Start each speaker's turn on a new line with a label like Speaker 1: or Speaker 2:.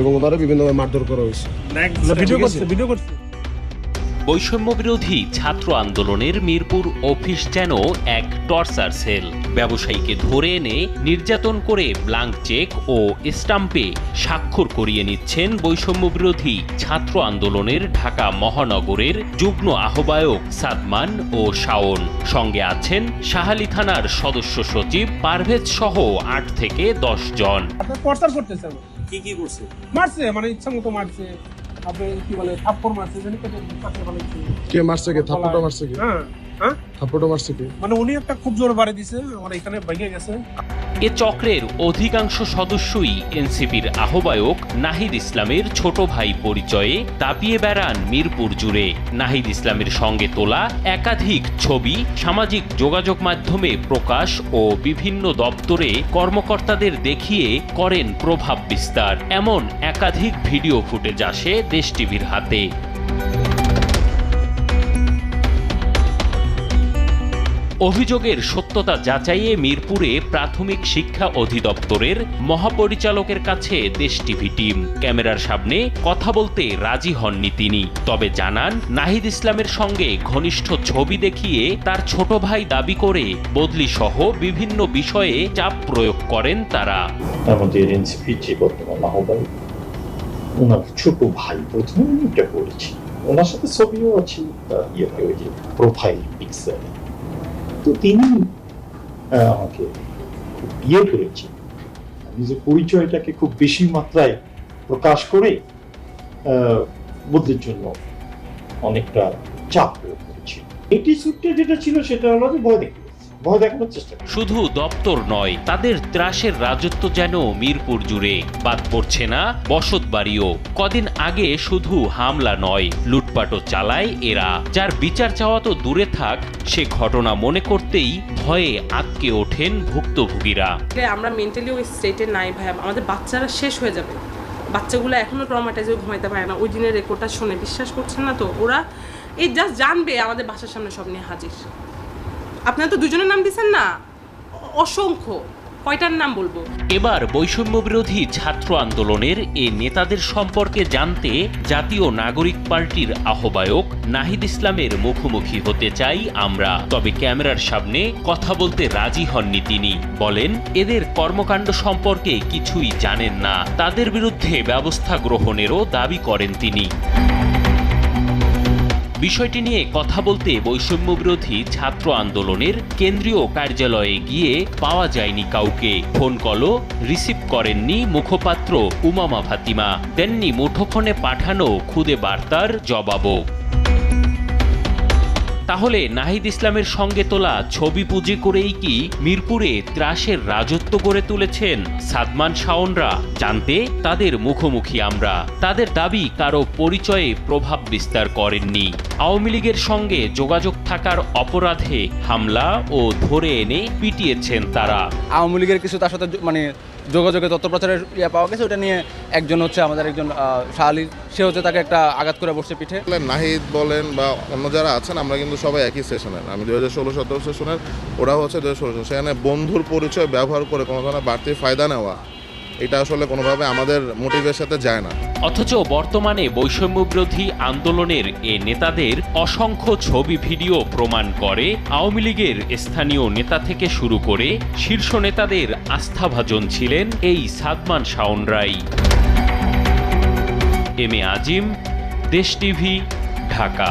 Speaker 1: এবং তারা বিভিন্নভাবে মারধর করা হয়েছে।
Speaker 2: ভিডিও করছে
Speaker 3: বৈষম্য বিরোধী ছাত্র আন্দোলনের মিরপুর অফিস যেন এক টর্চার সেল। ব্যবসায়ীকে ধরে এনে নির্যাতন করে ব্লাঙ্ক চেক ও স্টাম্পে স্বাক্ষর করিয়ে নিচ্ছেন বৈষম্য বিরোধী ছাত্র আন্দোলনের ঢাকা মহানগরের যুগ্ম আহ্বায়ক সাদমান ও শাওন। সঙ্গে আছেন শাহালি থানার সদস্য সচিব পারভেজ সহ আট থেকে দশ জন।
Speaker 4: কি কি করছে?
Speaker 2: মারছে মানে ইচ্ছা মতো মারছে। আপনি কি বলে থাপ্পড় মারছে জানি।
Speaker 1: কে মারছে কে? থাপ্পড়টা মারছে কে?
Speaker 2: হ্যাঁ। হ্যাঁ?
Speaker 1: থাপ্পড়টা মারছে কে
Speaker 2: মানে উনি একটা খুব জোর বাড়ি দিছে আমার এখানে ভেঙে গেছে।
Speaker 3: এ চক্রের অধিকাংশ সদস্যই এনসিপির আহ্বায়ক নাহিদ ইসলামের ছোট ভাই পরিচয়ে দাপিয়ে বেড়ান মিরপুর জুড়ে। নাহিদ ইসলামের সঙ্গে তোলা একাধিক ছবি সামাজিক যোগাযোগ মাধ্যমে প্রকাশ ও বিভিন্ন দপ্তরে কর্মকর্তাদের দেখিয়ে করেন প্রভাব বিস্তার। এমন একাধিক ভিডিও ফুটেজ আসে দেশ টিভির হাতে। অভিযোগের সত্যতা যাচাইয়ে মিরপুরে প্রাথমিক শিক্ষা অধিদপ্তরের মহাপরিচালকের কাছে দেশ টিভি টিম। ক্যামেরার সামনে কথা বলতে রাজি হননি তিনি। তবে জানান, নাহিদ ইসলামের সঙ্গে ঘনিষ্ঠ ছবি দেখিয়ে তার ছোট ভাই দাবি করে বদলি সহ বিভিন্ন বিষয়ে চাপ প্রয়োগ করেন তারা।
Speaker 5: আমাদের এনসিপি যে বর্তমান আহ্বায়ক ওনার ছোট ভাই প্রথমে এটা করেছি ওনার সাথে ছবিও আছে, তার ইয়েতে ওই যে প্রোফাইল পিকচার তো তিনি আমাকে বিয়ে ইয়ে করেছে নিজের পরিচয়টাকে খুব বেশি মাত্রায় প্রকাশ করে আহ, বদলের জন্য অনেকটা চাপ প্রয়োগ করেছে। এটি সূত্রে যেটা ছিল সেটা হলো যে ভয় ভয় দেখানোর চেষ্টা
Speaker 3: শুধু দপ্তর নয় তাদের ত্রাসের রাজত্ব যেন মিরপুর জুড়ে। বাদ পড়ছে না বসত বাড়িও। কদিন আগে শুধু হামলা নয় লুটপাটও চালায় এরা। যার বিচার চাওয়া তো দূরে থাক সে ঘটনা মনে করতেই ভয়ে আটকে ওঠেন ভুক্তভোগীরা।
Speaker 6: আমরা মেন্টালি ওই স্টেটে নাই ভাই আমাদের বাচ্চারা শেষ হয়ে যাবে। বাচ্চাগুলো এখনও ট্রমাটাইজে ঘুমাইতে পারে না। ওই দিনের রেকর্ডটা শুনে বিশ্বাস করছেন না তো? ওরা এই জাস্ট জানবে আমাদের বাসার সামনে সব নিয়ে হাজির। আপনারা তো দুজনের নাম দিচ্ছেন না? অসংখ্য। কয়টার নাম বলব?
Speaker 3: এবার বৈষম্য বিরোধী ছাত্র আন্দোলনের এ নেতাদের সম্পর্কে জানতে জাতীয় নাগরিক পার্টির আহ্বায়ক নাহিদ ইসলামের মুখোমুখি হতে চাই আমরা। তবে ক্যামেরার সামনে কথা বলতে রাজি হননি তিনি। বলেন, এদের কর্মকাণ্ড সম্পর্কে কিছুই জানেন না। তাদের বিরুদ্ধে ব্যবস্থা গ্রহণেরও দাবি করেন তিনি। বিষয়টি নিয়ে কথা বলতে বৈষম্যবিরোধী ছাত্র আন্দোলনের কেন্দ্রীয় কার্যালয়ে গিয়ে পাওয়া যায়নি কাউকে। ফোন কলও রিসিভ করেননি মুখপাত্র উমামা ফাতিমা। দেননি মুঠোফোনে পাঠানো খুদে বার্তার জবাবও। তাহলে নাহিদ ইসলামের সঙ্গে তোলা ছবি পুঁজি করেই কি মিরপুরে ত্রাসের রাজত্ব গড়ে তুলেছেন সাদমান শাওনরা? জানতে তাদের মুখোমুখি আমরা। তাদের দাবি কারও পরিচয়ে প্রভাব বিস্তার করেননি। আওয়ামী লীগের সঙ্গে যোগাযোগ থাকার অপরাধে হামলা ও ধরে এনে পিটিয়েছেন তারা।
Speaker 7: আওয়ামী লীগের কিছু তার সাথে মানে যোগাযোগে তথ্য প্রচারের ইয়ে পাওয়া গেছে, ওটা নিয়ে একজন হচ্ছে আমাদের একজন শাহালি সে হচ্ছে তাকে একটা আঘাত করে বসছে পিঠে।
Speaker 8: নাহিদ বলেন বা অন্য যারা আছেন, আমরা কিন্তু সবাই একই সেশনের আমি দু হাজার ষোলো সতেরো সেশনের ওরা হচ্ছে দু হাজার ষোলো সেখানে বন্ধুর পরিচয় ব্যবহার করে কোনো ধরনের বাড়তি ফায়দা নেওয়া। এটা আসলে কোনোভাবে আমাদের মোটিভের সাথে যায় না।
Speaker 3: অথচ বর্তমানে বৈষম্য বিরোধী আন্দোলনের এ নেতাদের অসংখ্য ছবি, ভিডিও প্রমাণ করে আওয়ামী লীগের স্থানীয় নেতা থেকে শুরু করে শীর্ষ নেতাদের আস্থাভাজন ছিলেন এই সাদমান শাওনরাই এম এ আজিম, দেশ টিভি, ঢাকা।